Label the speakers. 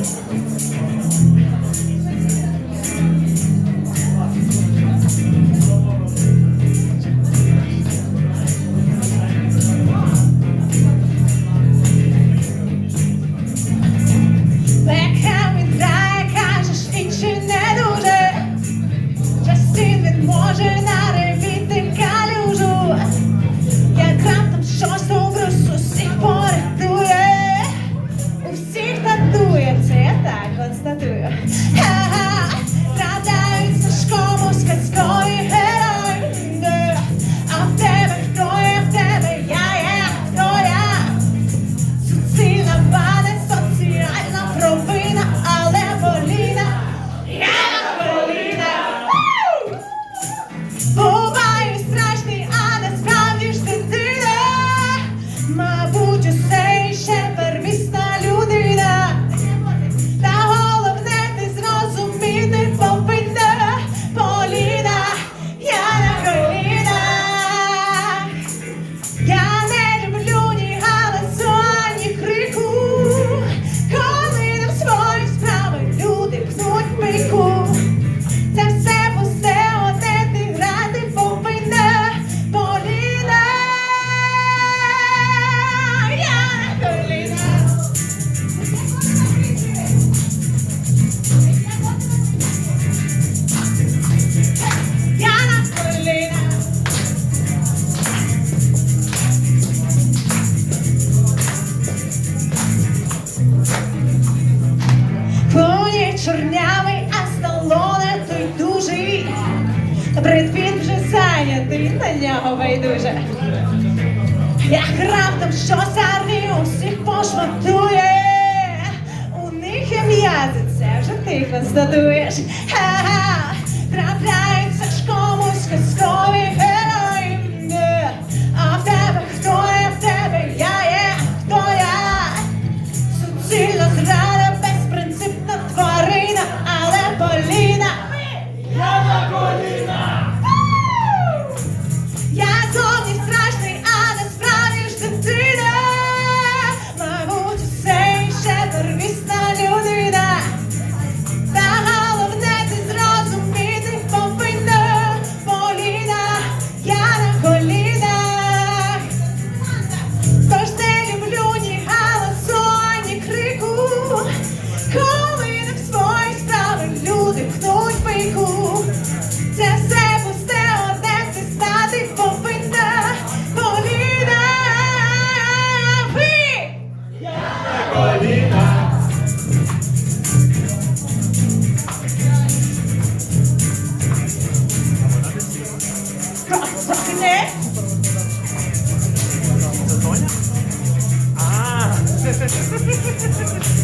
Speaker 1: 何? чорнявий, а столоне той дужий. Бритвін вже зайнятий на нього байдуже. Як раптом що сарні усіх пошматує, у них є м'язи, це вже ти констатуєш. Ha ha ha ha ha ha!